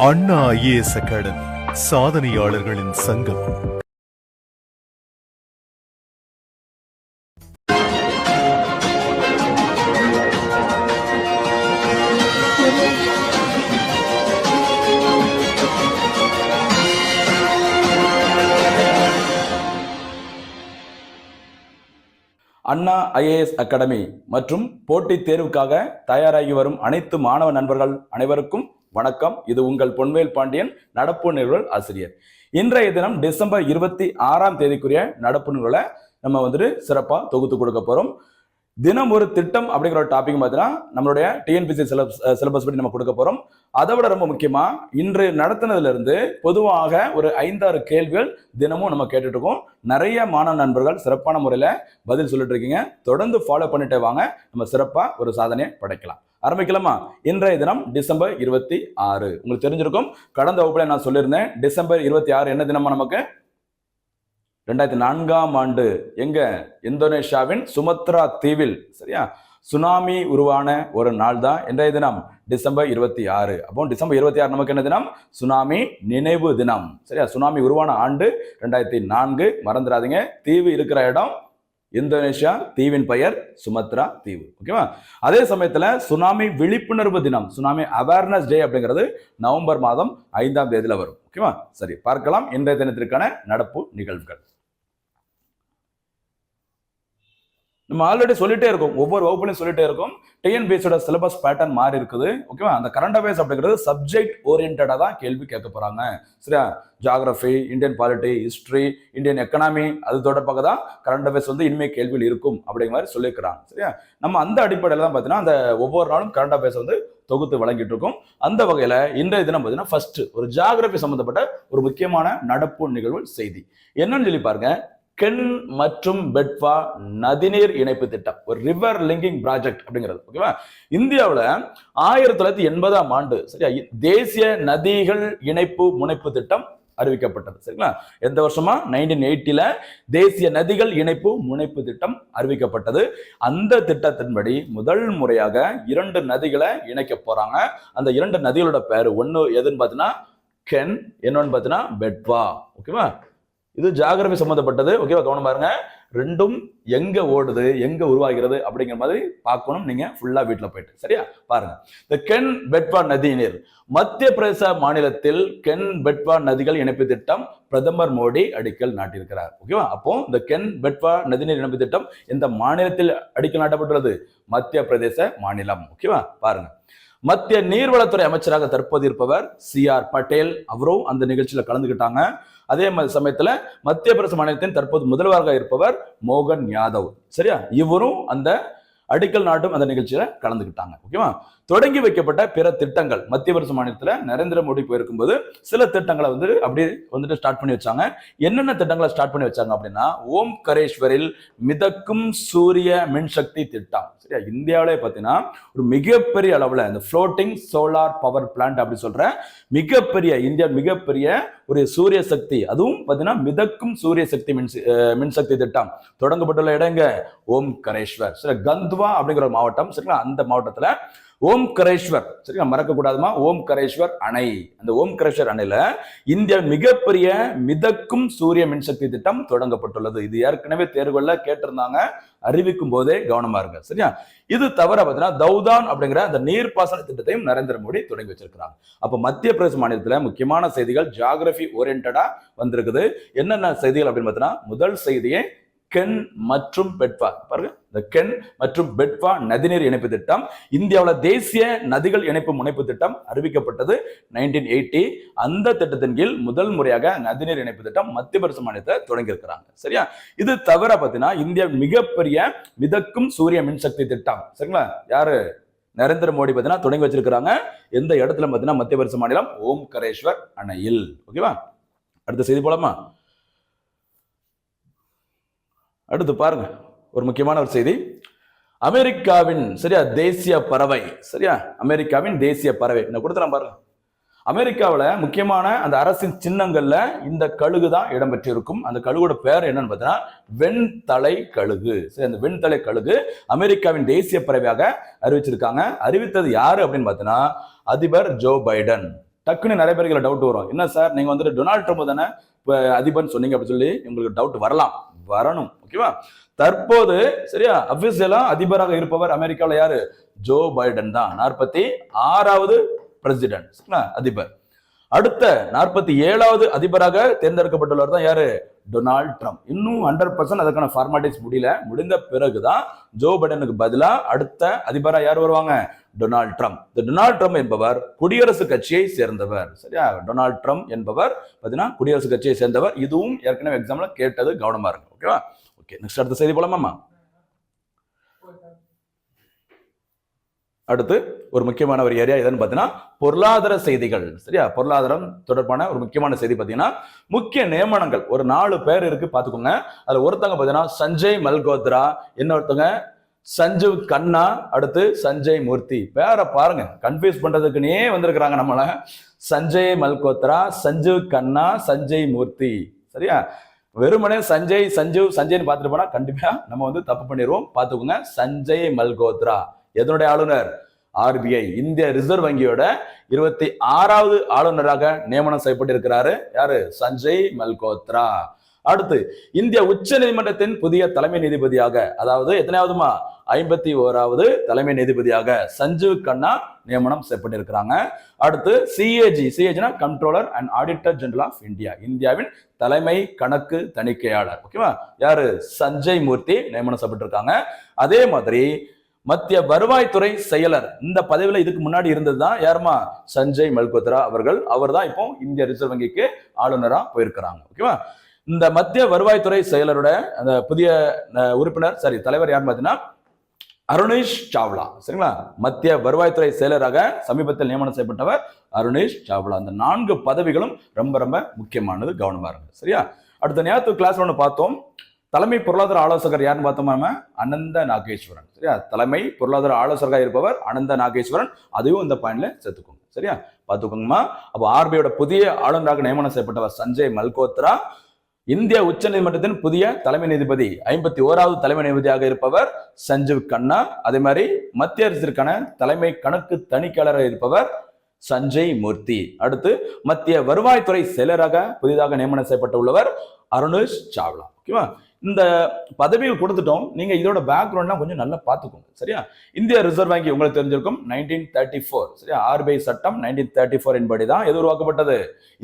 அண்ணா IAS academy சாதனையாளர்களின் சங்கம். அண்ணா IAS academy மற்றும் போட்டித் தேர்வுக்காக தயாராகி வரும் அனைத்து மாணவ நண்பர்கள் அனைவருக்கும் வணக்கம். இது உங்கள் பொன்வேல் பாண்டியன் நடப்பு நிறுவல் ஆசிரியர். இன்றைய தினம் டிசம்பர் இருபத்தி ஆறாம் தேதிக்குரிய நடப்பு நிறுவலை நம்ம வந்துட்டு சிறப்பாக தொகுத்து கொடுக்க போறோம். தினம் ஒரு திட்டம் அப்படிங்கிற ஒரு டாபிக் பார்த்தீங்கன்னா நம்மளுடைய டிஎன்பிசி சிலபஸ் சிலபஸ் படி நம்ம கொடுக்க போகிறோம் அதை விட ரொம்ப முக்கியமா இன்று நடத்தினதுலேருந்து பொதுவாக ஒரு ஐந்தாறு கேள்விகள் தினமும் நம்ம கேட்டுட்ருக்கோம் நிறைய மாணவ நண்பர்கள் சிறப்பான முறையில் பதில் சொல்லிட்டு இருக்கீங்க. தொடர்ந்து ஃபாலோ பண்ணிட்டே வாங்க. நம்ம சிறப்பாக ஒரு சாதனையை படைக்கலாம். ஆரம்பிக்கலாமா? இன்றைய தினம் டிசம்பர் இருபத்தி ஆறு. உங்களுக்கு தெரிஞ்சிருக்கும். கடந்த வகுப்புல நான் சொல்லியிருந்தேன் டிசம்பர் இருபத்தி ஆறு என்ன தினமா நமக்கு? ரெண்டாயிரத்தி நான்காம் ஆண்டு எங்க? இந்தோனேஷியாவின் சுமத்ரா தீவில். சரியா? சுனாமி உருவான ஒரு நாள் தான் இன்றைய தினம் டிசம்பர் இருபத்தி ஆறு. அப்போ டிசம்பர் இருபத்தி ஆறு நமக்கு என்ன தினம்? சுனாமி நினைவு தினம். சரியா? சுனாமி உருவான ஆண்டு ரெண்டாயிரத்தி நான்கு. மறந்துடாதீங்க. தீவு இருக்கிற இடம் இந்தோனேஷியா தீவின் பெயர் சுமத்ரா தீவு. ஓகேவா அதே சமயத்துல சுனாமி விழிப்புணர்வு தினம் சுனாமி அவேர்னஸ் டே அப்படிங்கிறது நவம்பர் மாதம் ஐந்தாம் தேதியில வரும். ஓகேவா சரி பார்க்கலாம். இன்றைய தினத்திற்கான நடப்பு நிகழ்வுகள். நம்ம ஆல்ரெடி சொல்லிட்டே இருக்கோம். ஒவ்வொரு வகுப்புலையும் சொல்லிட்டே இருக்கோம். டிஎன்பிஎஸோட சிலபஸ் பேட்டர்ன் மாறி இருக்குது. ஓகேவா அந்த கரண்ட் அஃபேர்ஸ் அப்படிங்கிறது சப்ஜெக்ட் ஓரியன்டாக தான் கேள்வி கேட்க போகிறாங்க சரியா? Geography Indian polity history Indian economy அது தொடர்பாக தான் கரண்ட் அஃபேர்ஸ் வந்து இனிமேல் கேள்வியில் இருக்கும் அப்படிங்கிற மாதிரி சொல்லியிருக்கிறாங்க. சரியா? நம்ம அந்த அடிப்படையில் தான் பார்த்தீங்கன்னா அந்த ஒவ்வொரு நாளும் கரண்ட் அஃபேர்ஸ் வந்து தொகுத்து வழங்கிட்டு இருக்கோம். அந்த வகையில் இன்றைய தினம் பார்த்தீங்கன்னா ஃபர்ஸ்ட் ஒரு ஜாகிரபி சம்மந்தப்பட்ட ஒரு முக்கியமான நடப்பு நிகழ்வு செய்தி. என்னன்னு சொல்லி பாருங்க கென் மற்றும் பெட்வா நதிநீர் இணைப்பு திட்டம். ஒரு ரிவர் லிங்கிங் ப்ராஜெக்ட் அப்படிங்கிறது. ஓகேவா இந்தியாவில் ஆயிரத்தி தொள்ளாயிரத்தி எண்பதாம் ஆண்டு சரியா? தேசிய நதிகள் இணைப்பு முனைப்பு திட்டம் அறிவிக்கப்பட்டது. சரிங்களா? எந்த வருஷமா? நைன்டீன் எயிட்டில தேசிய நதிகள் இணைப்பு முனைப்பு திட்டம் அறிவிக்கப்பட்டது. அந்த திட்டத்தின்படி முதல் முறையாக இரண்டு நதிகளை இணைக்க போறாங்க. அந்த இரண்டு நதிகளோட பேர் ஒன்று எதுன்னு பார்த்தீங்கன்னா கென் என்னன்னு பார்த்தீங்கன்னா பெட்வா. ஓகேவா இது ஜாகிரபி சம்மந்தப்பட்டது ஓகேவா கவனம் பாருங்க. ரெண்டும் எங்க ஓடுது எங்க உருவாகிறது அப்படிங்கிற மாதிரி பார்க்கணும். நீங்க ஃபுல்லா வீட்டில் போயிட்டு. சரியா? பாருங்க. இந்த கென் பெட்வா நதி நீர் மத்திய பிரதேச மாநிலத்தில் கென் பெட்வா நதிகள் இணைப்பு திட்டம் பிரதமர் மோடி அடிக்கல் நாட்டியிருக்கிறார். ஓகேவா அப்போ இந்த கென் பெட்வா நதிநீர் இணைப்பு திட்டம் எந்த மாநிலத்தில் அடிக்கல் நாட்டப்பட்டுள்ளது? மத்திய பிரதேச மாநிலம். ஓகேவா பாருங்க. மத்திய நீர்வளத்துறை அமைச்சராக தற்போது இருப்பவர் சி ஆர் பட்டேல். அவரும் அந்த நிகழ்ச்சியில கலந்துகிட்டாங்க. அதே மாதிரி சமயத்துல மத்திய பிரதேச மாநிலத்தின் தற்போது முதல்வராக இருப்பவர் மோகன் யாதவ். சரியா? இவரும் அந்த அடிக்கல் நாட்டும் அந்த நிகழ்ச்சியில கலந்துக்கிட்டாங்க ஓகேவா? தொடங்கி வைக்கப்பட்ட பிற திட்டங்கள். மத்திய பிரதேச மாநிலத்தில் நரேந்திர மோடி போயிருக்கும்போது சில திட்டங்களை வந்து அப்படியே வந்துட்டு ஸ்டார்ட் பண்ணி வச்சாங்க. என்னென்ன திட்டங்களை ஸ்டார்ட் பண்ணி வச்சாங்க அப்படின்னா ஓம் கரேஸ்வரில் மிதக்கும் சூரிய மின்சக்தி திட்டம். சரியா? இந்தியாவிலே பார்த்தீங்கன்னா ஒரு மிகப்பெரிய அளவில் இந்த ஃப்ளோட்டிங் சோலார் பவர் பிளான்ட் அப்படி சொல்ற மிகப்பெரிய இந்தியா மிகப்பெரிய ஒரு சூரிய சக்தி. அதுவும் பார்த்தீங்கன்னா மிதக்கும் சூரிய சக்தி மின் மின்சக்தி திட்டம். தொடங்கப்பட்டுள்ள இடங்க ஓம் கரேஸ்வர் சரி கந்த்வா அப்படிங்கிற ஒரு மாவட்டம். சரிங்களா? அந்த மாவட்டத்தில் ஓம் கரேஸ்வர் சரிங்களா மறக்க கூடாதுமா ஓம் கரேஸ்வர் அணை. அந்த ஓம் கரேஸ்வர் அணையில இந்தியா மிகப்பெரிய மிதக்கும் சூரிய மின்சக்தி திட்டம் தொடங்கப்பட்டுள்ளது. இது ஏற்கனவே தேர்வுகள்ல கேட்டிருந்தாங்க. அறிவிக்கும் போதே கவனமா இருங்க. சரியா? இது தவிர பார்த்தீங்கன்னா தௌதான் அப்படிங்கிற அந்த நீர்ப்பாசன திட்டத்தையும் நரேந்திர மோடி தொடங்கி வச்சிருக்கிறாங்க அப்ப மத்திய பிரதேச மாநிலத்தில் முக்கியமான செய்திகள் ஜாகிரபி ஓரியன்டா வந்திருக்குது. என்னென்ன செய்திகள் அப்படின்னு பார்த்தீங்கன்னா முதல் செய்தியை கென் மற்றும் பெட்வா. பாருங்க இந்த கென் மற்றும் பெட்வா நதிநீர் இணைப்பு திட்டம் இந்தியாவில் தேசிய நதிகள் இணைப்பு முனைப்பு திட்டம் அறிவிக்கப்பட்டது நைன்டீன் எயிட்டி அந்த திட்டத்தின் கீழ் முதல் முறையாக நதிநீர் இணைப்பு திட்டம் மத்திய பிரதேச மாநிலத்தை தொடங்கி இருக்கிறாங்க. சரியா? இது தவிர பார்த்தீங்கன்னா இந்தியா மிகப்பெரிய மிதக்கும் சூரிய மின்சக்தி திட்டம். சரிங்களா? யாரு? நரேந்திர மோடி பார்த்தீங்கன்னா தொடங்கி வச்சிருக்கிறாங்க. எந்த இடத்துல பார்த்தீங்கன்னா மத்திய பிரதேச மாநிலம் ஓம் கரேஸ்வர் அணையில். ஓகேவா? அடுத்த செய்தி போலாமா? அடுத்து பாருங்க ஒரு முக்கியமான ஒரு செய்தி. அமெரிக்காவின் சரியா தேசிய பறவை சரியா அமெரிக்காவின் தேசிய பறவை. நான் கொடுத்துறேன் பாருங்க. அமெரிக்காவில் முக்கியமான அந்த அரசின் சின்னங்களில் இந்த கழுகு தான் இடம்பெற்றிருக்கும். அந்த கழுகோட பேர் என்னன்னு பார்த்தீங்கன்னா வெண்தலை கழுகு. சரி அந்த வெண்தலை கழுகு அமெரிக்காவின் தேசிய பறவையாக அறிவிச்சிருக்காங்க. அறிவித்தது யாரு அப்படின்னு பார்த்தீங்கன்னா அதிபர் ஜோ பைடன். டக்குன்னு நிறைய பேருக்கு டவுட் வரும். என்ன சார் நீங்கள் வந்துட்டு டொனால்ட் ட்ரம்ப் தானே இப்போ அதிபர்னு சொன்னீங்க அப்படின்னு சொல்லி உங்களுக்கு டவுட் வரலாம். வரணும். ஓகேவா? தற்போது சரியா? அபிஷியலா அதிபராக இருப்பவர் அமெரிக்காவில் யாரு? ஜோ பைடன் தான். நாற்பத்தி ஆறாவது பிரசிடென்ட் சரிங்களா? அதிபர். அடுத்த நாற்பத்தி ஏழாவது அதிபராக தேர்ந்தெடுக்கப்பட்டுள்ளவர் தான் யாரு? டொனால்ட் ட்ரம்ப் இன்னும் ஹண்ட்ரட் பர்சன்ட் அதுக்கான ஃபார்மாலிட்டிஸ் முடியல. முடிந்த பிறகுதான் ஜோ பைடனுக்கு பதிலா அடுத்த அதிபரா யார் வருவாங்க? டொனால்ட் ட்ரம்ப் இந்த டொனால்ட் ட்ரம்ப் என்பவர் குடியரசுக் கட்சியை சேர்ந்தவர் சரியா? டொனால்ட் ட்ரம்ப் என்பவர் பார்த்தீங்கன்னா குடியரசுக் கட்சியை சேர்ந்தவர். இதுவும் ஏற்கனவே எக்ஸாம்ல கேட்டது கவனமா இருக்கும் ஓகேவா? ஓகே நெக்ஸ்ட் அடுத்த செய்தி போலாமாம்மா அடுத்து ஒரு முக்கியமான ஒரு ஏரியா எதுன்னு பார்த்தீங்கன்னா பொருளாதார செய்திகள் சரியா? பொருளாதாரம் தொடர்பான ஒரு முக்கியமான செய்தி பார்த்தீங்கன்னா முக்கிய நியமனங்கள். ஒரு நாலு பேர் இருக்கு பார்த்துக்கோங்க. அதில் ஒருத்தவங்க பார்த்தீங்கன்னா சஞ்சய் மல்கோத்ரா இன்னொருத்தவங்க சஞ்சீவ் கண்ணா அடுத்து சஞ்சய் மூர்த்தி. பேரை பாருங்க கன்ஃபியூஸ் பண்றதுக்குன்னே வந்திருக்கிறாங்க நம்மள. சஞ்சய் மல்கோத்ரா சஞ்சீவ் கண்ணா சஞ்சய் மூர்த்தி சரியா? வெறுமனே சஞ்சய் சஞ்சீவ் சஞ்சய்னு பார்த்துட்டு போனா கண்டிப்பா நம்ம வந்து தப்பு பண்ணிடுவோம் பார்த்துக்கோங்க. சஞ்சய் மல்கோத்ரா. எதனுடைய ஆளுநர்? ஆர்பிஐ இந்திய ரிசர்வ் வங்கியோட இருபத்தி ஆறாவது ஆளுநராக நியமனம் செய்யப்பட்டிருக்கிறாரு. யாரு? சஞ்சய் மல்கோத்ரா. அடுத்து இந்திய உச்ச நீதிமன்றத்தின் புதிய தலைமை நீதிபதியாக அதாவது எத்தனையாவதுமா? ஐம்பத்தி ஓராவது தலைமை நீதிபதியாக சஞ்சீவ் கண்ணா நியமனம் செய்யப்பட்டிருக்கிறாங்க அடுத்து CAG சிஏஜினா controller and auditor general of India இந்தியாவின் தலைமை கணக்கு தணிக்கையாளர். ஓகேவா யாரு? சஞ்சய் மூர்த்தி நியமனம் செய்யப்பட்டிருக்காங்க. அதே மாதிரி மத்திய வருவாய்த்துறை செயலர் இந்த பதவியில இதுக்கு முன்னாடி இருந்ததுதான் யாருமா? சஞ்சய் மல்கோத்ரா அவர்கள். அவர் தான் இப்போ இந்திய ரிசர்வ் வங்கிக்கு ஆளுநரா போயிருக்கிறாங்க. ஓகேவா இந்த மத்திய வருவாய்த்துறை செயலரோட அந்த புதிய உறுப்பினர் சரி தலைவர் யாருன்னு பார்த்தீங்கன்னா அருணேஷ் சாவ்லா. சரிங்களா? மத்திய வருவாய்த்துறை செயலராக சமீபத்தில் நியமனம் செய்யப்பட்டவர் அருணேஷ் சாவ்லா. அந்த நான்கு பதவிகளும் ரொம்ப ரொம்ப முக்கியமானது. கவனமா இருங்க. சரியா? அடுத்த நேரத்து கிளாஸ் ஒன்று பார்த்தோம். தலைமை பொருளாதார ஆலோசகர் யாருன்னு பார்த்தோம் நம்ம? அனந்த நாகேஸ்வரன். சரியா? தலைமை பொருளாதார ஆலோசகராக இருப்பவர் அனந்த நாகேஸ்வரன். அதையும் இந்த பாயிண்ட்ல சேர்த்துக்கோங்க. சரியா? பார்த்துக்கோங்கம்மா. அப்போ ஆர்பிஐயோட புதிய ஆளுநராக நியமனம் செய்யப்பட்டவர் சஞ்சய் மல்கோத்ரா. இந்திய உச்சநீதிமன்றத்தின் புதிய தலைமை நீதிபதி ஐம்பத்தி ஓராவது தலைமை நீதிபதியாக இருப்பவர் சஞ்சீவ் கண்ணா. அதே மாதிரி மத்திய அரசிற்கான தலைமை கணக்கு தணிக்கையாளராக இருப்பவர் சஞ்சய் மூர்த்தி. அடுத்து மத்திய வருவாய்த்துறை செயலராக புதிதாக நியமனம் செய்யப்பட்டுள்ளவர் அருணேஷ் சாவ்லா. ஓகேவா? இந்த பதவியை கொடுத்துட்டோம். நீங்க இதோட பேக்ரவுண்ட்லாம் கொஞ்சம் நல்லா பார்த்துக்கோங்க. சரியா? இந்திய ரிசர்வ் வங்கி உங்களுக்கு தெரிஞ்சிருக்கும். நைன்டீன் தேர்ட்டி ஃபோர் சரியா? ஆர்பிஐ சட்டம் நைன்டீன் தேர்ட்டி ஃபோர் என்படி தான் எது உருவாக்கப்பட்டது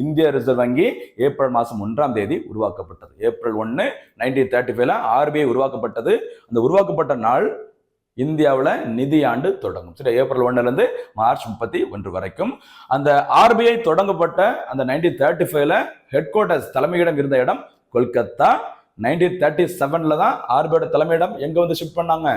இந்திய ரிசர்வ் வங்கி ஏப்ரல் மாதம் ஒன்றாம் தேதி உருவாக்கப்பட்டது. ஏப்ரல் ஒன்று நைன்டீன் தேர்ட்டி ஃபைவ்ல ஆர்பிஐ உருவாக்கப்பட்டது. அந்த உருவாக்கப்பட்ட நாள் இந்தியாவில் நிதியாண்டு தொடங்கும். சரி ஏப்ரல் ஒன்னுலேருந்து மார்ச் முப்பத்தி ஒன்று வரைக்கும். அந்த ஆர்பிஐ தொடங்கப்பட்ட அந்த நைன்டீன் தேர்ட்டி ஃபைவ்ல ஹெட் குவார்ட்டர்ஸ் தலைமையிடம் இருந்த இடம் கொல்கத்தா. நைன்டீன் தேர்ட்டி செவன்ல தான் ஆர்பியோட தலைமையிடம் எங்க வந்து ஷிஃப்ட் பண்ணாங்க?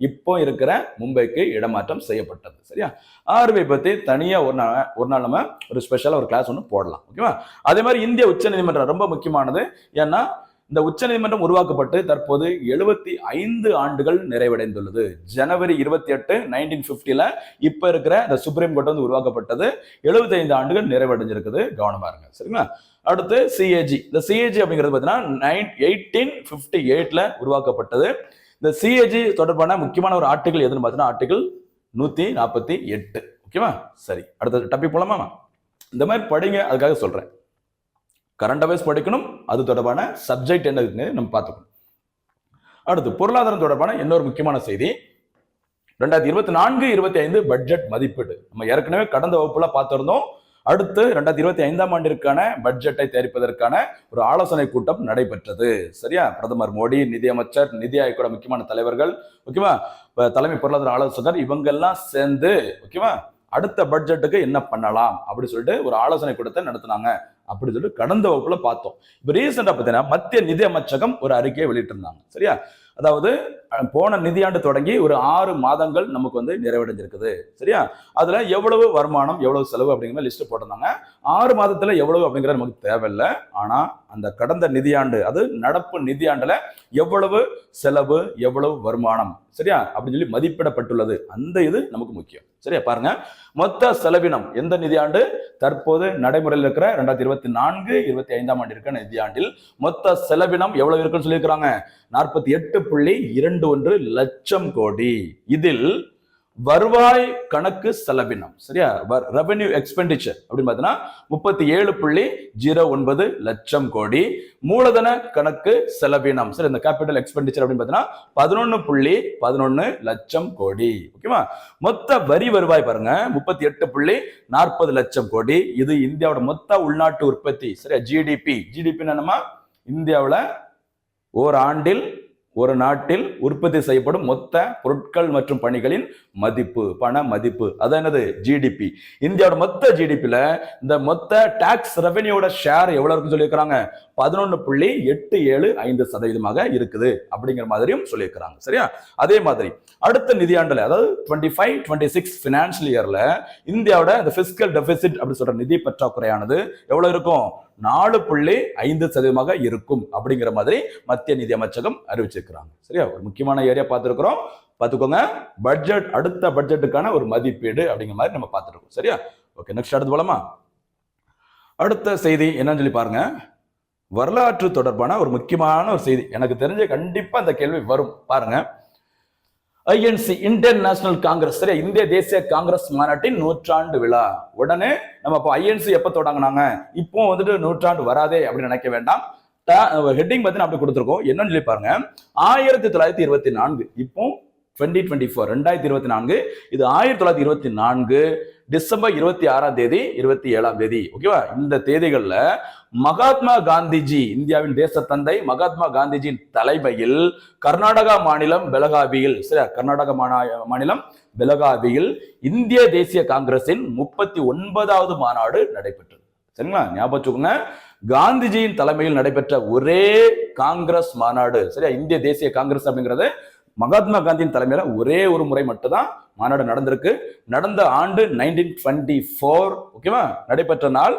இப்போ இருக்கிற மும்பைக்கு இடமாற்றம் செய்யப்பட்டது. சரியா? ஆர்பிஐ பத்தி தனியா ஒரு நாள் ஒரு நாள் நம்ம ஒரு ஸ்பெஷலா ஒரு கிளாஸ் ஒன்று போடலாம். ஓகேவா அதே மாதிரி இந்திய உச்சநீதிமன்றம் ரொம்ப முக்கியமானது. ஏன்னா இந்த உச்சநீதிமன்றம் உருவாக்கப்பட்டு தற்போது எழுபத்தி ஐந்து ஆண்டுகள் நிறைவடைந்துள்ளது. ஜனவரி இருபத்தி எட்டு நைன்டீன் பிப்டில இப்ப இருக்கிற இந்த சுப்ரீம் கோர்ட் வந்து உருவாக்கப்பட்டது. 75 ஐந்து ஆண்டுகள் நிறைவடைஞ்சிருக்குது. கவனமா இருங்க. சரிங்களா? அடுத்து சிஏஜி இந்த சிஏஜி அப்படிங்கிறது பார்த்தீங்கன்னா நைன் எயிட்டீன் ஃபிஃப்டி எயிட்ல உருவாக்கப்பட்டது. இந்த சிஏஜி தொடர்பான முக்கியமான ஒரு ஆர்டிகல் எதுன்னு பார்த்தீங்கன்னா ஆர்டிகல் நூத்தி நாற்பத்தி எட்டு. ஓகேவா? சரி. அடுத்த டாபிக் போலாமா? இந்த மாதிரி படிங்க அதுக்காக சொல்றேன். கரண்ட் அஃபேர்ஸ் படிக்கணும் அது தொடர்பான சப்ஜெக்ட் என்ன இருக்குன்னு நம்ம பார்த்துக்கணும். அடுத்து பொருளாதாரம் தொடர்பான இன்னொரு முக்கியமான செய்தி. ரெண்டாயிரத்தி இருபத்தி நான்கு இருபத்தி ஐந்து பட்ஜெட் மதிப்பீடு. நம்ம ஏற்கனவே கடந்த வகுப்புல பார்த்திருந்தோம். அடுத்து ரெண்டாயிரத்தி இருபத்தி ஐந்தாம் ஆண்டிற்கான பட்ஜெட்டை தயாரிப்பதற்கான ஒரு ஆலோசனை கூட்டம் நடைபெற்றது. சரியா? பிரதமர் மோடி நிதியமைச்சர் நிதி ஆயோட முக்கியமான தலைவர்கள் ஓகேவா? தலைமை பொருளாதார ஆலோசகர் இவங்கெல்லாம் சேர்ந்து ஓகேவா? அடுத்த பட்ஜெட்டுக்கு என்ன பண்ணலாம் அப்படி சொல்லிட்டு ஒரு ஆலோசனை கூட்டத்தை நடத்தினாங்க அப்படி சொல்லிட்டு கடந்த வகுப்புல பார்த்தோம். இப்போ ரீசெண்டா பார்த்தீங்கன்னா மத்திய நிதி அமைச்சகம் ஒரு அறிக்கையை வெளியிட்டிருந்தாங்க. சரியா? அதாவது போன நிதியாண்டு தொடங்கி ஒரு ஆறு மாதங்கள் நமக்கு வந்து நிறைவடைஞ்சிருக்குது. சரியா? அதுல எவ்வளவு வருமானம் எவ்வளவு செலவு அப்படிங்கிற லிஸ்ட் போட்டிருந்தாங்க. ஆறு மாதத்துல எவ்வளவு அப்படிங்கிறது நமக்கு தேவையில்லை. ஆனா அந்த கடந்த நிதியாண்டு அது நடப்பு நிதியாண்டுல எவ்வளவு செலவு எவ்வளவு வருமானம் சரியா? அப்படின்னு சொல்லி மதிப்பிடப்பட்டுள்ளது. அந்த இது நமக்கு முக்கியம். சரியா? பாருங்க. மொத்த செலவினம் எந்த நிதியாண்டு? தற்போது நடைமுறையில் இருக்கிற ரெண்டாயிரத்தி இருபத்தி நான்கு இருபத்தி ஐந்தாம் ஆண்டு இருக்கிற நிதியாண்டில் மொத்த செலவினம் எவ்வளவு இருக்குன்னு சொல்லியிருக்கிறாங்க? நாற்பத்தி எட்டு புள்ளி இரண்டு ஒன்று லட்சம் கோடி. இதில் வருவாய் கணக்கு செலவினம். சரியா? ரெவென்யூ எக்ஸ்பெண்டிச்சர் அப்படின்னு பார்த்தீங்கன்னா முப்பத்தி ஏழு புள்ளி ஜீரோ ஒன்பது லட்சம் கோடி. மூலதன கணக்கு செலவினம். சரி இந்த கேபிட்டல் எக்ஸ்பெண்டிச்சர் அப்படின்னு பார்த்தீங்கன்னா பதினொன்று புள்ளி பதினொன்று லட்சம் கோடி. ஓகேவா மொத்த வரி வருவாய் பாருங்க முப்பத்தி எட்டு புள்ளி நாற்பது லட்சம் கோடி. இது இந்தியாவோட மொத்த உள்நாட்டு உற்பத்தி. சரியா? ஜிடிபி ஜிடிபி என்னமா ஓர் ஆண்டில் ஒரு நாட்டில் உற்பத்தி செய்யப்படும் மொத்த பொருட்கள் மற்றும் பணிகளின் மதிப்பு பண மதிப்பு. அது என்னது? ஜிடிபி இந்தியாவோட மொத்த ஜிடிபியில் இந்த மொத்த டாக்ஸ் ரெவென்யூவோட ஷேர் எவ்வளவு இருக்குன்னு சொல்லியிருக்கிறாங்க? பதினொன்று புள்ளி எட்டு ஏழு ஐந்து சதவீதமாக இருக்குது அப்படிங்கிற மாதிரியும் சொல்லியிருக்கிறாங்க. சரியா? அதே மாதிரி அடுத்த நிதியாண்டுல அதாவது twenty five twenty six financial இயர்ல இந்தியாவோட இந்த பிசிக்கல் டெபிசிட் அப்படின்னு சொல்ற நிதி பற்றாக்குறையானது எவ்வளவு இருக்கும்? நாலு புள்ளி ஐந்து சதவீதமாக இருக்கும் அப்படிங்கிற மாதிரி மத்திய நிதி அமைச்சகம் அறிவிச்சிருக்கிறாங்க. சரியா? ஒரு முக்கியமான ஏரியா பார்த்துருக்குறோம். பார்த்துக்கோங்க. பட்ஜெட் அடுத்த பட்ஜெட்டுக்கான ஒரு மதிப்பீடு அப்படிங்கிற மாதிரி நம்ம பார்த்துருக்கோம். சரியா? ஓகே நெக்ஸ்ட் அடுத்து போலாமா? அடுத்த செய்தி என்னன்னு சொல்லி பாருங்க. வரலாற்று தொடர்பான ஒரு முக்கியமான ஒரு செய்தி. எனக்கு தெரிஞ்ச கண்டிப்பாக அந்த கேள்வி வரும். பாருங்கள் ஐஎன்சி இந்தியன் நேஷனல் காங்கிரஸ் சரியா இந்திய தேசிய காங்கிரஸ் மாநாட்டின் நூற்றாண்டு விழா. உடனே நம்ம இப்போ ஐஎன்சி எப்போ தொடங்கினாங்க? இப்போ வந்துட்டு நூற்றாண்டு வராதே அப்படின்னு நினைக்க வேண்டாம். ஹெட்டிங் பத்தி அப்படி கொடுத்துருக்கோம். என்னன்னு சொல்லி பாருங்க. ஆயிரத்தி தொள்ளாயிரத்தி இருபத்தி நான்கு இப்போ டுவெண்ட்டி டுவெண்ட்டி ஃபோர் ரெண்டாயிரத்தி இருபத்தி நான்கு. இது ஆயிரத்தி தொள்ளாயிரத்தி இருபத்தி நான்கு. டிசம்பர் இருபத்தி ஆறாம் தேதி இருபத்தி ஏழாம் தேதி. ஓகேவா இந்த தேதிகளில் மகாத்மா காந்திஜி இந்தியாவின் தேச தந்தை மகாத்மா காந்திஜியின் தலைமையில் கர்நாடகா மாநிலம் பெலகாவியில் சரியா? கர்நாடக மாநிலம் பெலகாவியில் இந்திய தேசிய காங்கிரசின் முப்பத்தி ஒன்பதாவது மாநாடு நடைபெற்றது. சரிங்களா? ஞாபகம் வச்சுக்கோங்க. காந்திஜியின் தலைமையில் நடைபெற்ற ஒரே காங்கிரஸ் மாநாடு சரியா? இந்திய தேசிய காங்கிரஸ் அப்படிங்கிறது மகாத்மா காந்தியின் தலைமையில ஒரே ஒரு முறை மட்டும்தான் மாநாடு நடந்திருக்கு. நடந்த ஆண்டு நைன்டீன் டுவெண்ட்டி ஃபோர் ஓகேவா நடைபெற்ற நாள்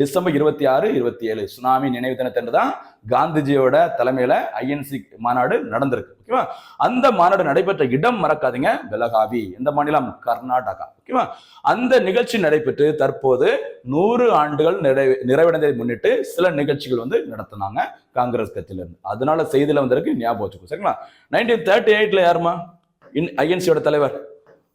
டிசம்பர் இருபத்தி ஆறு இருபத்தி ஏழு. சுனாமி நினைவு தினத்தன்று தான் காந்திஜியோட தலைமையில ஐஎன்சி மாநாடு நடந்திருக்கு ஓகேவா அந்த மாநாடு நடைபெற்ற இடம் மறக்காதீங்க பெலகாவி எந்த மாநிலம்? கர்நாடகா ஓகேவா அந்த நிகழ்ச்சி நடைபெற்று தற்போது நூறு ஆண்டுகள் நிறைவு நிறைவடைந்ததை முன்னிட்டு சில நிகழ்ச்சிகள் வந்து நடத்தினாங்க காங்கிரஸ் கட்சியிலிருந்து. அதனால செய்தியில வந்திருக்கு ஞாபகம் வச்சுக்கோ சரிங்களா? நைன்டீன் தேர்ட்டி எயிட்ல யாருமா ஐஎன்சியோட தலைவர்.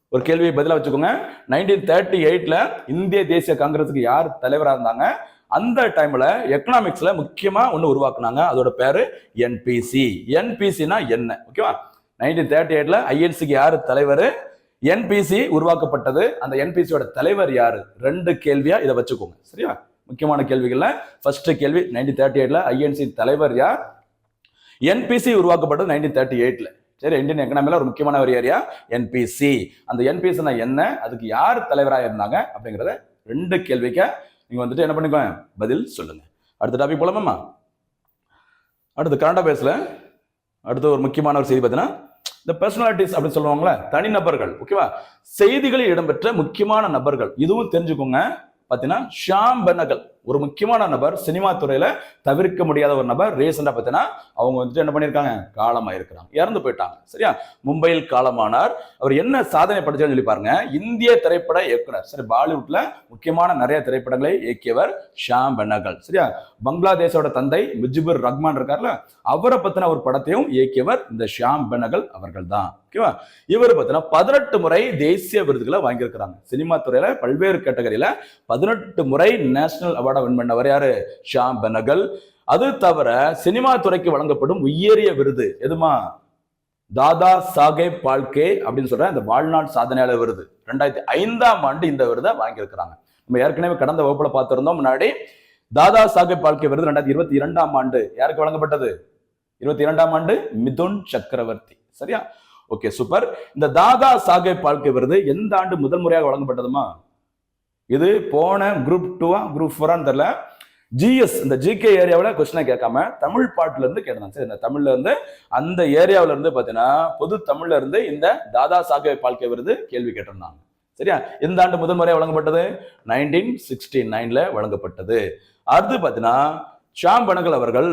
ஒரு கேள்வியை பதிலாக வச்சுக்கோங்க. நைன்டீன் தேர்ட்டி எயிட்ல இந்திய தேசிய காங்கிரஸுக்கு யார் தலைவராக இருந்தாங்க? அந்த டைம்ல எக்கனாமிக்ஸ்ல முக்கியமா ஒன்று உருவாக்குனாங்க. அதோட பேரு என்பிசி என்பிசினா என்ன? ஓகேவா நைன்டீன் தேர்ட்டி எயிட்ல ஐஎன்சிக்கு யார் தலைவர்? என்பிசி உருவாக்கப்பட்டது. அந்த என்பிசியோட தலைவர் யாரு? ரெண்டு கேள்வியா இதை வச்சுக்கோங்க. சரியா? முக்கியமான கேள்விகள்ல ஃபர்ஸ்ட் கேள்வி நைன்டீன் தேர்ட்டி எயிட்ல ஐஎன்சி தலைவர் யார்? என்பிசி உருவாக்கப்பட்டது நைன்டீன் தேர்ட்டி எயிட்ல சரி இந்தியன் எக்கனாமியில் ஒரு முக்கியமான ஒரு ஏரியா என்பிசி அந்த என்பிசினா என்ன? அதுக்கு யார் தலைவராக இருந்தாங்க? அப்படிங்கிறத ரெண்டு கேள்விக்க நீங்கள் வந்துட்டு என்ன பண்ணிக்கோங்க? பதில் சொல்லுங்க. அடுத்த டாபிக் போலாமாம்மா? அடுத்து கரண்ட் அஃபேர்ஸில் அடுத்து ஒரு முக்கியமான ஒரு செய்தி பார்த்தீங்கன்னா இந்த பர்சனாலிட்டிஸ் அப்படின்னு சொல்லுவாங்களே தனிநபர்கள் ஓகேவா செய்திகளில் இடம்பெற்ற முக்கியமான நபர்கள் இதுவும் தெரிஞ்சுக்கோங்க. பார்த்தீங்கன்னா ஷாம் பெனகல் ஒரு முக்கியமான நபர் சினிமா துறையில தவிர்க்க முடியாத ஒரு நபர் ரீசெண்டா பார்த்தீங்கன்னா அவங்க வந்துட்டு என்ன பண்ணியிருக்காங்க? காலமாயிருக்கிறாங்க. இறந்து போயிட்டாங்க. சரியா? மும்பையில் காலமானார். அவர் என்ன சாதனை படைச்சார்னு சொல்லி பாருங்க. இந்திய திரைப்பட இயக்குனர். சரி பாலிவுட்ல முக்கியமான நிறைய திரைப்படங்களை இயக்கியவர் ஷாம் பென்னகல் சரியா? பங்களாதேஷோட தந்தை முஜிபுர் ரஹ்மான் இருக்கார்ல அவரை பத்தின ஒரு படத்தையும் இயக்கியவர் இந்த ஷியாம் பெனகல் அவர்கள் தான் ஓகேவா? இவர் பார்த்தீங்கன்னா பதினெட்டு முறை தேசிய விருதுகளை வாங்கியிருக்கிறாங்க. சினிமா துறையில பல்வேறு கேட்டகரியில பதினெட்டு முறை நேஷனல் அவார்டு வின் பண்ணவர் யாரு? ஷாம் பெனகல். அது தவிர சினிமா துறைக்கு வழங்கப்படும் உயரிய விருது எதுமா? தாதா சாஹேப் பால்கே அப்படின்னு சொல்ற இந்த வாழ்நாள் சாதனையாளர் விருது ரெண்டாயிரத்தி ஐந்தாம் ஆண்டு இந்த விருதை வாங்கியிருக்கிறாங்க. நம்ம ஏற்கனவே கடந்த வகுப்புல பார்த்திருந்தோம். முன்னாடி தாதா சாஹேப் பால்கே விருது ரெண்டாயிரத்தி இருபத்தி இரண்டாம் ஆண்டு. யாருக்கு வழங்கப்பட்டது? இருபத்தி இரண்டாம் ஆண்டு மிதுன் சக்கரவர்த்தி. சரியா? Okay super. இந்த தாதா சாஹேப் பால்கே விருது எந்த ஆண்டு முதல் முறையாக வழங்கப்பட்டதுமா? இது போன குரூப் டூவா குரூப் ஃபோரான்னு தெரியல. ஜிஎஸ் இந்த ஜிகே ஏரியாவில் கொஸ்டினை கேட்காம தமிழ் பாட்டுல இருந்து கேட்டாங்க சரி. இந்த தமிழ்ல இருந்து அந்த ஏரியாவுல இருந்து பார்த்தீங்கன்னா பொது தமிழ்ல இருந்து இந்த தாதா சாஹேப் பால்கே விருது கேள்வி கேட்டிருந்தாங்க. சரியா? எந்த ஆண்டு முதல் முறையாக வழங்கப்பட்டது? நைன்டீன் சிக்ஸ்டி நைன்ல வழங்கப்பட்டது. அடுத்து பார்த்தீங்கன்னா ஷாம் பனகல் அவர்கள்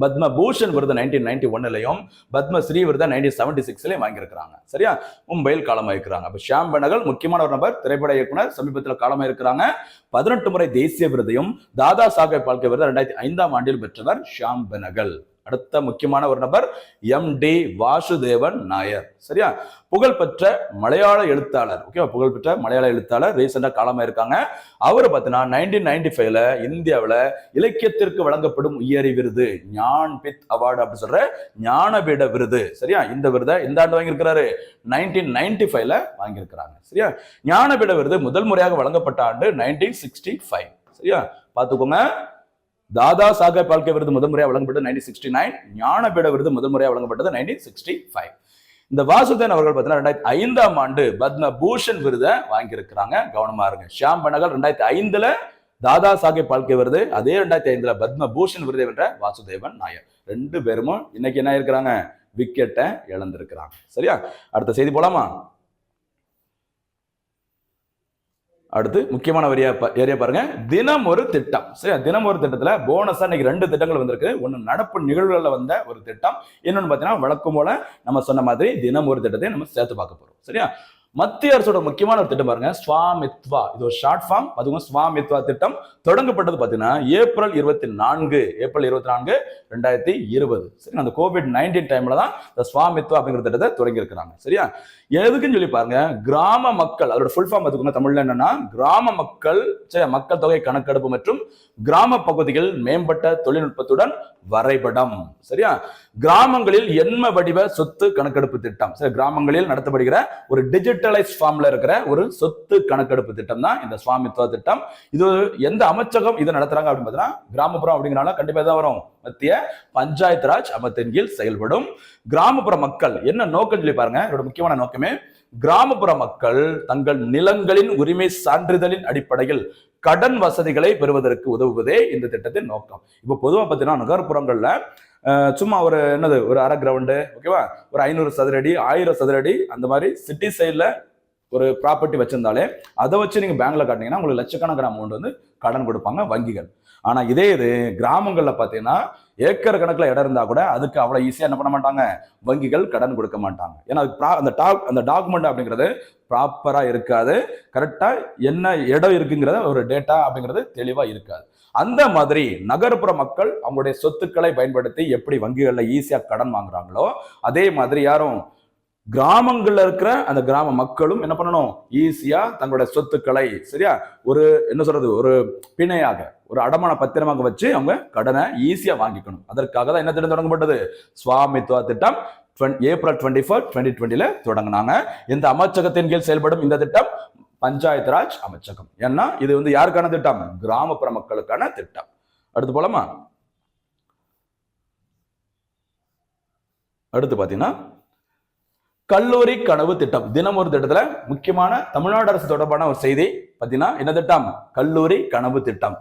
பத்மபூஷன் விருது நைன்டீன் நைன்டி ஒன்னுலையும் பத்மஸ்ரீ விருதை நைன்டீன் செவன்டி சிக்ஸ்லையும் வாங்கியிருக்கிறாங்க. சரியா? மும்பையில் காலமாயிருக்கிறாங்க. அப்ப ஷியாம் பெனகல் முக்கியமான ஒரு நபர் திரைப்பட இயக்குனர் சமீபத்தில் காலமாயிருக்கிறாங்க. பதினெட்டு முறை தேசிய விருதையும் தாதா சாஹேப் பால்கே விருது ரெண்டாயிரத்தி ஐந்தாம் ஆண்டில் பெற்றவர் ஷியாம் பெனகல். அடுத்த முக்கியமான ஒரு நபர் எம் டி வாசுதேவன் நாயர். சரியா? புகழ்பெற்ற மலையாள எழுத்தாளர். ஓகேவா புகழ்பெற்ற மலையாள எழுத்தாளர். ரீசெண்டாக காலமாக இருக்காங்க. அவர் பார்த்தீங்கன்னா நைன்டீன் நைன்டி ஃபைவ்ல இந்தியாவில் இலக்கியத்திற்கு வழங்கப்படும் உயரி விருது ஞான் பித் அவார்டு அப்படின்னு சொல்ற ஞானபீட விருது. சரியா? இந்த விருதை இந்த ஆண்டு வாங்கியிருக்கிறாரு. நைன்டீன் நைன்டி ஃபைவ்ல வாங்கியிருக்கிறாங்க. சரியா? ஞானபீட விருது முதல் முறையாக வழங்கப்பட்ட ஆண்டு நைன்டீன் சிக்ஸ்டி ஃபைவ் சரியா? பார்த்துக்கோங்க தாதா சாஹேப் பால்கே விருது முதல் முறையாக வழங்கப்பட்டது நைன்டீன் சிக்ஸ்டி நைன் ஞானபீட விருது முதல் முறையாக வழங்கப்பட்டது நைன்டீன் சிக்ஸ்டி ஃபைவ் இந்த வாசுதேவன் அவர்கள் பார்த்தீங்கன்னா ரெண்டாயிரத்தி ஐந்தாம் ஆண்டு பத்ம பூஷன் விருதை வாங்கியிருக்கிறாங்க. கவனமா இருங்க. ஷியாம் பனகல் ரெண்டாயிரத்தி ஐந்துல தாதா சாஹேப் பால்கே விருது அதே ரெண்டாயிரத்தி ஐந்துல பத்ம பூஷன் விருதை வென்ற வாசுதேவன் நாயர். ரெண்டு பேரும் இன்னைக்கு என்ன இருக்கிறாங்க? விக்கெட்டை இழந்திருக்கிறாங்க. சரியா? அடுத்த செய்தி போலாமா? அடுத்து முக்கியமான வரியா ஏரியா பாருங்க. தினம் ஒரு திட்டம். சரியா? தினம் ஒரு திட்டத்துல போனஸா இன்னைக்கு ரெண்டு திட்டங்கள் வந்திருக்கு. ஒன்னு நடப்பு நிகழ்வுகள்ல வந்த ஒரு திட்டம். இன்னொன்னு பாத்தீங்கன்னா வழக்கம் போல நம்ம சொன்ன மாதிரி தினம் ஒரு திட்டத்தை நம்ம சேர்த்து பார்க்க போறோம். சரியா? மத்திய அரசோட முக்கியமான ஒரு திட்டம் பாருங்க. ஸ்வாமித்வா. இது ஒரு ஷார்ட் ஃபார்ம் அதுவும் ஸ்வாமித்வா திட்டம். தொடங்கப்பட்டது பாத்தீங்கன்னா ஏப்ரல் இருபத்தி நான்கு ஏப்ரல் இருபத்தி நான்கு ரெண்டாயிரத்தி இருபது. சரி அந்த கோவிட் நைன்டீன் டைம்ல தான் இந்த ஸ்வாமித்வா அப்படிங்கிற திட்டத்தை தொடங்கி இருக்கிறாங்க சரியா? எதுக்குன்னு சொல்லி பாருங்க. கிராம மக்கள் அதோட ஃபுல் ஃபார்ம் அதுக்கு தமிழ்ல என்னன்னா கிராம மக்கள் சரி மக்கள் தொகை கணக்கெடுப்பு மற்றும் கிராம பகுதிகள் மேம்பட்ட தொழில்நுட்பத்துடன் வரைபடம். சரியா? கிராமங்களில் எண்ம வடிவ சொத்து கணக்கெடுப்பு திட்டம். சரி கிராமங்களில் நடத்தப்படுகிற ஒரு டிஜிட்டலைஸ் ஃபார்ம்ல இருக்கிற ஒரு சொத்து கணக்கெடுப்பு திட்டம் தான் இந்த சுவாமித்துவ திட்டம். இது எந்த அமைச்சகம் இதை நடத்துறாங்க அப்படின்னு பார்த்தீங்கன்னா கிராமப்புறம் அப்படிங்கிறனால கண்டிப்பா தான் வரும். மத்திய பஞ்சாயத்து ராஜ் அமைத்தின் கீழ் செயல்படும். கிராமப்புற மக்கள் என்ன நோக்கம் சொல்லி பாருங்க. இதோட முக்கியமான நோக்கம் கிராமப்புற மக்கள் தங்கள் நிலங்களின் உரிமை சான்றிதழின் அடிப்படையில் கடன் வசதிகளை பெறுவதற்கு உதவுவதே இந்த திட்டத்தின் நோக்கம். இப்போ பொதுவாக பார்த்தீங்கன்னா நகர்ப்புறங்கள்ல சும்மா ஒரு என்னது ஒரு அரை கிரவுண்டு ஓகேவா ஒரு ஐநூறு சதுரடி ஆயிரம் சதுரடி அந்த மாதிரி சிட்டி சைடில் ஒரு ப்ராப்பர்ட்டி வச்சிருந்தாலே அதை வச்சு நீங்கள் பேங்க்ல காட்டினீங்கன்னா உங்களுக்கு லட்சக்கணக்கான அமௌண்ட் வந்து கடன் கொடுப்பாங்க வங்கிகள். ஆனால் இதே இது கிராமங்களில் பார்த்தீங்கன்னா ஏக்கர் கணக்கில் இடம் இருந்தால் கூட அதுக்கு அவ்வளோ ஈஸியாக என்ன பண்ண மாட்டாங்க? வங்கிகள் கடன் கொடுக்க மாட்டாங்க. ஏன்னா அது அந்த டாக் அந்த டாக்குமெண்ட் அப்படிங்கிறது ப்ராப்பராக இருக்காது. கரெக்டாக என்ன இடம் இருக்குங்கிறத ஒரு டேட்டா அப்படிங்கிறது தெளிவாக இருக்காது. அந்த மாதிரி நகர்ப்புற மக்கள் அவங்களுடைய சொத்துக்களை பயன்படுத்தி எப்படி வங்கிகளில் ஈஸியாக கடன் வாங்குறாங்களோ அதே மாதிரி யாரும் கிராமங்கள்ல இருக்கிற அந்த கிராம மக்களும் என்ன பண்ணணும்? ஈஸியா தங்களுடைய சொத்துக்களை சரியா? ஒரு என்ன சொல்றது? ஒரு பிணையாக ஒரு அடமான பத்திரமாக வச்சு அவங்க கடனை ஈஸியா வாங்கிக்கணும். அதற்காக தான் என்ன திட்டம் தொடங்கப்பட்டது? சுவாமித்துவ திட்டம். 20 ஏப்ரல் டுவெண்ட்டி ஃபோர் டுவெண்ட்டி டுவெண்ட்டில தொடங்கினாங்க. இந்த அமைச்சகத்தின் கீழ் செயல்படும் இந்த திட்டம் பஞ்சாயத்து ராஜ் அமைச்சகம். ஏன்னா இது வந்து யாருக்கான திட்டம்? கிராமப்புற மக்களுக்கான திட்டம். அடுத்து போலாமா? அடுத்து பாத்தீங்கன்னா கல்லூரி கனவு திட்டம். தினம் ஒரு திட்டத்துல முக்கியமான தமிழ்நாடு அரசு தொடர்பான ஒரு செய்தி. பாத்தீங்கன்னா என்ன திட்டம்? கல்லூரி கனவு திட்டம்.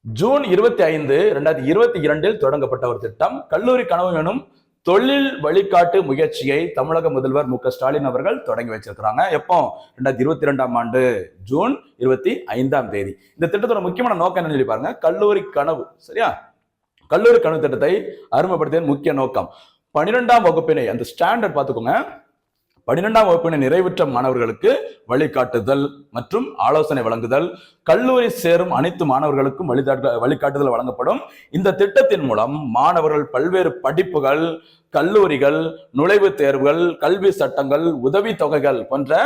ஜூன் இருபத்தி ஐந்து ரெண்டாயிரத்தி இருபத்தி இரண்டில் தொடங்கப்பட்ட ஒரு திட்டம். கல்லூரி கனவு எனும் தொழில் வழிகாட்டு முயற்சியை தமிழக முதல்வர் மு ஸ்டாலின் அவர்கள் தொடங்கி வச்சிருக்கிறாங்க. எப்போ? ரெண்டாயிரத்தி இருபத்தி ரெண்டாம் ஆண்டு ஜூன் இருபத்தி ஐந்தாம் தேதி. இந்த திட்டத்தோட முக்கியமான நோக்கம் என்னன்னு சொல்லி பாருங்க. கல்லூரி கனவு சரியா? கல்லூரி கனவு திட்டத்தை அறிமுகப்படுத்தியதன் முக்கிய நோக்கம். பன்னிரெண்டாம் வகுப்பினை அந்த ஸ்டாண்டர்ட் பார்த்துக்கோங்க. பன்னிரெண்டாம் வகுப்பினை நிறைவுற்ற மாணவர்களுக்கு வழிகாட்டுதல் மற்றும் ஆலோசனை வழங்குதல் கல்லூரி சேரும் அனைத்து மாணவர்களுக்கும் வழிகாட்டு வழிகாட்டுதல் வழங்கப்படும். இந்த திட்டத்தின் மூலம் மாணவர்கள் பல்வேறு படிப்புகள் கல்லூரிகள் நுழைவுத் தேர்வுகள் கல்வி சட்டங்கள் உதவி தொகைகள் போன்ற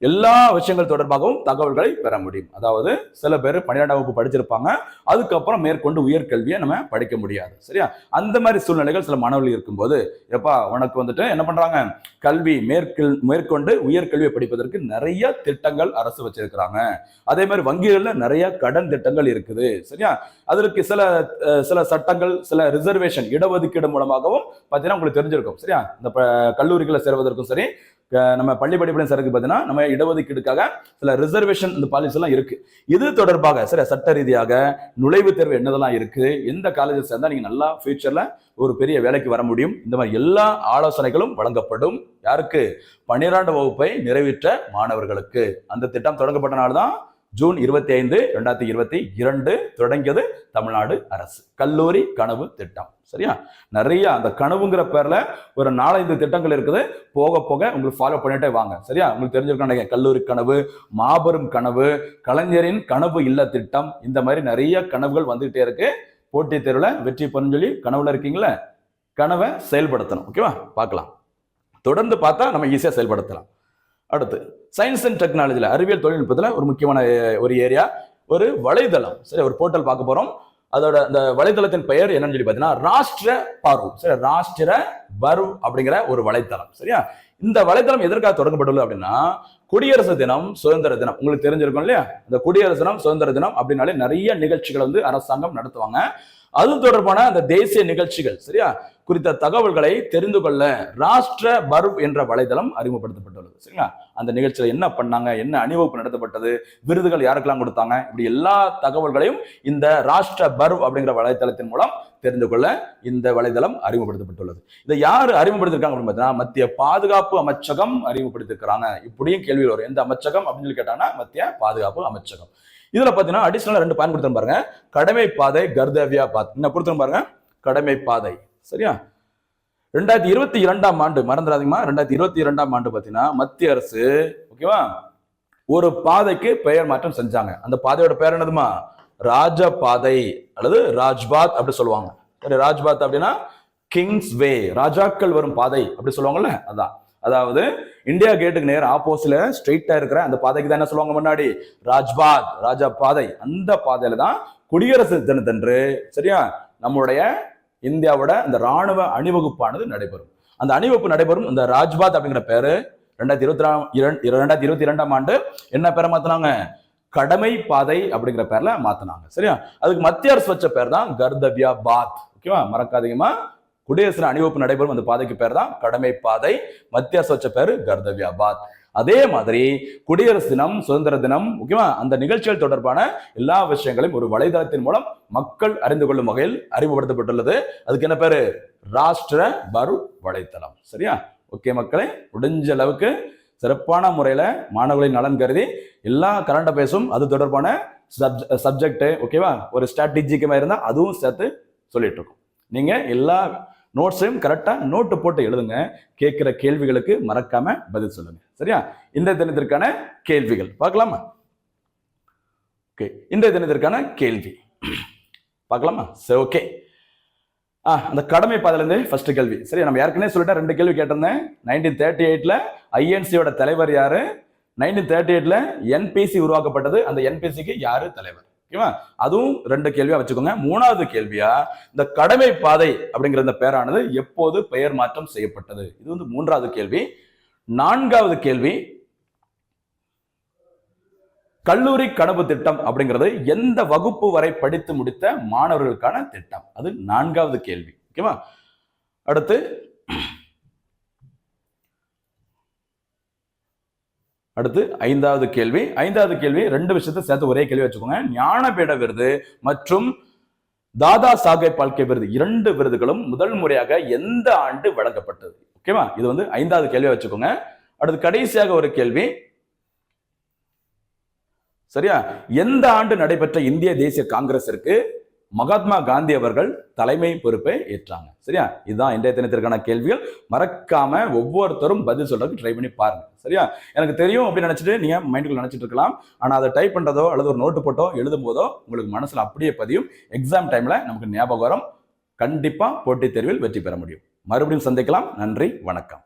எல்லா விஷயங்கள் தொடர்பாகவும் தகவல்களை பெற முடியும். அதாவது சில பேர் பன்னிரெண்டாம் வகுப்பு படிச்சிருப்பாங்க. அதுக்கப்புறம் மேற்கொண்டு உயர்கல்வியை நம்ம படிக்க முடியாது. சரியா? அந்த மாதிரி சூழ்நிலைகள் சில மாணவர்கள் இருக்கும்போது எப்பா உனக்கு வந்துட்டு என்ன பண்றாங்க? கல்வி மேற்கில் மேற்கொண்டு உயர்கல்வியை படிப்பதற்கு நிறைய திட்டங்கள் அரசு வச்சிருக்கிறாங்க. அதே மாதிரி வங்கிகளில் நிறைய கடன் திட்டங்கள் இருக்குது. சரியா? அதற்கு சில சில சட்டங்கள் சில ரிசர்வேஷன் இடஒதுக்கீடு மூலமாகவும் பார்த்தீங்கன்னா உங்களுக்கு தெரிஞ்சிருக்கும். சரியா? இந்த ப- கல்லூரிகளை சேர்வதற்கும் சரி நம்ம பள்ளி படிப்புலையும் சரக்கு பார்த்தீங்கன்னா நம்ம இடஒதுக்கீடுக்காக சில ரிசர்வேஷன் இந்த பாலிசி எல்லாம் இருக்கு. இது தொடர்பாக சரி சட்ட ரீதியாக நுழைவுத் தேர்வு என்னதெல்லாம் இருக்கு எந்த காலேஜில் சேர்ந்தா நீங்க நல்லா ஃபியூச்சர்ல ஒரு பெரிய வேலைக்கு வர முடியும். இந்த மாதிரி எல்லா ஆலோசனைகளும் வழங்கப்படும். யாருக்கு? பன்னிரெண்டு வகுப்பை நிறைவேற்ற மாணவர்களுக்கு. அந்த திட்டம் தொடங்கப்பட்ட தான் ஜூன் இருபத்தி ஐந்து ரெண்டாயிரத்தி இருபத்தி இரண்டு தொடங்கியது தமிழ்நாடு அரசு. கல்லூரி கனவு திட்டம். சரியா? நிறைய அந்த கனவுங்கிற பேர்ல ஒரு நாலஞ்சு திட்டங்கள் இருக்குது. போக போக உங்களுக்கு ஃபாலோ பண்ணிட்டே வாங்க. சரியா? உங்களுக்கு தெரிஞ்சிருக்கேன் கல்லூரி கனவு மாபெரும் கனவு கலைஞரின் கனவு இல்ல திட்டம் இந்த மாதிரி நிறைய கனவுகள் வந்துகிட்டே இருக்கு. போட்டித் தேர்வுல வெற்றி பெறும் சொல்லி கனவுல இருக்கீங்களா? கனவை செயல்படுத்தணும். ஓகேவா? பார்க்கலாம். தொடர்ந்து பார்த்தா நம்ம ஈஸியாக செயல்படுத்தலாம். அடுத்து சயின்ஸ் அண்ட் டெக்னாலஜியில் அறிவியல் தொழில்நுட்பத்தில் ஒரு முக்கியமான ஒரு ஏரியா ஒரு வலைதளம். சரி ஒரு போர்ட்டல் பார்க்க போகிறோம் அதோட அந்த வலைதளத்தின் பெயர் என்னன்னு சொல்லி பார்த்தீங்கன்னா ராஷ்டிர பர்வ் சரி ராஷ்டிர பர்வ் அப்படிங்கிற ஒரு வலைத்தளம். சரியா? இந்த வலைத்தளம் எதற்காக தொடங்கப்பட்டுள்ளது அப்படின்னா குடியரசு தினம் சுதந்திர தினம். உங்களுக்கு தெரிஞ்சிருக்கும் இல்லையா? இந்த குடியரசு தினம் சுதந்திர தினம் அப்படின்னாலே நிறைய நிகழ்ச்சிகள் வந்து அரசாங்கம் நடத்துவாங்க. அது தொடர்பான அந்த தேசிய நிகழ்ச்சிகள் சரியா? குறித்த தகவல்களை தெரிந்து கொள்ள ராஷ்டிர பர்வ் என்ற வலைதளம் அறிமுகப்படுத்தப்பட்டுள்ளது சரிங்களா? அந்த நிகழ்ச்சியில் என்ன பண்ணாங்க என்ன அணிவகுப்பு நடத்தப்பட்டது விருதுகள் யாருக்கெல்லாம் கொடுத்தாங்க இப்படி எல்லா தகவல்களையும் இந்த ராஷ்டிர பர்வ் அப்படிங்கிற வலைதளத்தின் மூலம் தெரிந்து கொள்ள இந்த வலைதளம் அறிமுகப்படுத்தப்பட்டுள்ளது. இதை யார் அறிமுகப்படுத்திருக்காங்க அப்படின்னு பார்த்தீங்கன்னா மத்திய பாதுகாப்பு அமைச்சகம் அறிமுகப்படுத்திருக்கிறாங்க. இப்படியும் கேள்வியில் வரும். எந்த அமைச்சகம் அப்படின்னு சொல்லி கேட்டாங்கன்னா மத்திய பாதுகாப்பு அமைச்சகம். இதுல பாத்தீங்கன்னா அடிஷனலா ரெண்டு பயன் கொடுத்துரும் பாருங்க. கடமை பாதை கர்தவியா பாத். என்ன கொடுத்துரும் பாருங்க? கடமை பாதை. சரியா? ரெண்டாயிரத்தி இருபத்தி இரண்டாம் ஆண்டு மறந்துடாதீங்கம்மா. ரெண்டாயிரத்தி இருபத்தி இரண்டாம் ஆண்டு பாத்தீங்கன்னா மத்திய அரசு ஓகேவா? ஒரு பாதைக்கு பெயர் மாற்றம் செஞ்சாங்க. அந்த பாதையோட பெயர் என்னதுமா ராஜ பாதை அல்லது ராஜ்பாத் அப்படி சொல்லுவாங்க. ராஜ்பாத் அப்படின்னா கிங்ஸ் வே ராஜாக்கள் வரும் பாதை அப்படி சொல்லுவாங்கல்ல அதான். அதாவது இந்தியா கேட்டுக்கு நேர் ஆப்போசிட்ல ஸ்ட்ரெயிட்டா இருக்கிற அந்த பாதைக்கு தான் என்ன சொல்லுவாங்க முன்னாடி? ராஜ்பாத் ராஜா பாதை அந்த பாதையில தான் குடியரசு தினத்தன்று சரியா? நம்மளுடைய இந்தியாவோட அந்த ராணுவ அணிவகுப்பானது நடைபெறும். அந்த அணிவகுப்பு நடைபெறும் இந்த ராஜ்பாத் அப்படிங்கிற பேரு. ரெண்டாயிரத்தி இருபத்தி ரெண்டாயிரத்தி இருபத்தி இரண்டாம் ஆண்டு என்ன பேரை மாத்தினாங்க? கடமை பாதை அப்படிங்கிற பேர்ல மாத்தினாங்க சரியா? அதுக்கு மத்திய அரசு வச்ச பேர் தான் கர்தவ்யா பாத். ஓகேவா? மறக்காதீங்கம்மா. குடியரசு அணிவகுப்பு நடைபெறும் அந்த பாதைக்கு பேர் தான் கடமை பாதை. மத்திய அரசு வச்ச பேரு கர்தவ்யா பாத் அதே மாதிரி குடியரசு தினம் சுதந்திர தினம் ஓகேவா அந்த நிகழ்ச்சிகள் தொடர்பான எல்லா விஷயங்களையும் ஒரு வலைதளத்தின் மூலம் மக்கள் அறிந்து கொள்ளும் வகையில் அறிமுகப்படுத்தப்பட்டுள்ளது. அதுக்கு என்ன பேரு? ராஷ்டிர பரு வலைத்தளம். சரியா? ஓகே மக்களே முடிஞ்ச அளவுக்கு சிறப்பான முறையில மாணவர்களின் நலன் கருதி எல்லா கரண்ட் அஃபேர்ஸும் அது தொடர்பான சப்ஜெக்ட் ஓகேவா ஒரு ஸ்ட்ராட்டஜிக்கமாக இருந்தால் அதுவும் சேர்த்து சொல்லிட்டு இருக்கோம். நீங்க எல்லா நோட்ஸையும் கரெக்டாக நோட்டு போட்டு எழுதுங்க. கேட்குற கேள்விகளுக்கு மறக்காம பதில் சொல்லுங்க. சரியா? இந்த தினத்திற்கான கேள்விகள். பார்க்கலாமா? ஓகே இந்த தினத்திற்கான கேள்வி. பார்க்கலாமா? சரி ஓகே ஆ அந்த கடமை பாதையிலேருந்து ஃபர்ஸ்ட் கேள்வி. சரி நம்ம ஏற்கனவே சொல்லிட்டேன் ரெண்டு கேள்வி கேட்டிருந்தேன். நைன்டீன் தேர்ட்டி எயிட்டில் ஐஎன்சியோட தலைவர் யாரு? நைன்டீன் தேர்ட்டி எயிட்டில் என்பிசி உருவாக்கப்பட்டது. அந்த என்பிசிக்கு யாரு தலைவர்? ஓகேவா? அதுவும் ரெண்டு கேள்வியா வச்சுக்கோங்க. மூணாவது கேள்வியா இந்த கடமை பாதை அப்படிங்கிற இந்த பெயரானது எப்போது பெயர் மாற்றம் செய்யப்பட்டது? இது வந்து மூன்றாவது கேள்வி. நான்காவது கேள்வி கல்லூரி கனவு திட்டம் அப்படிங்கிறது எந்த வகுப்பு வரை படித்து முடித்த மாணவர்களுக்கான திட்டம்? அது நான்காவது கேள்வி. ஓகேவா? அடுத்து அடுத்து ஐந்தாவது கேள்வி. ஐந்தாவது கேள்வி ரெண்டு விஷயத்தை சேர்த்து ஒரே கேள்வி வச்சுக்கோங்க. ஞானபீட விருது மற்றும் தாதா சாஹேப் பால்கே விருது இரண்டு விருதுகளும் முதல் முறையாக எந்த ஆண்டு வழங்கப்பட்டது? ஓகேவா இது வந்து ஐந்தாவது கேள்வியா வச்சுக்கோங்க. அடுத்து கடைசியாக ஒரு கேள்வி. சரியா? எந்த ஆண்டு நடைபெற்ற இந்திய தேசிய காங்கிரஸிற்கு மகாத்மா காந்தி அவர்கள் தலைமை பொறுப்பை ஏற்றாங்க. சரியா? இதுதான் இன்றைய தினத்திற்கான கேள்விகள். மறக்காம ஒவ்வொருத்தரும் பதில் சொல்றதுக்கு ட்ரை பண்ணி பாருங்க. சரியா? எனக்கு தெரியும் அப்படின்னு நினைச்சிட்டு நீங்க மைண்டுக்குள்ள நினைச்சிட்டு இருக்கலாம். ஆனா அதை டைப் பண்றதோ அல்லது ஒரு நோட்டு போட்டோ எழுதும் போதோ உங்களுக்கு மனசுல அப்படியே பதியும். எக்ஸாம் டைம்ல நமக்கு ஞாபகம் வரும். கண்டிப்பா போட்டித் தேர்வில் வெற்றி பெற முடியும். மறுபடியும் சந்திக்கலாம். நன்றி. வணக்கம்.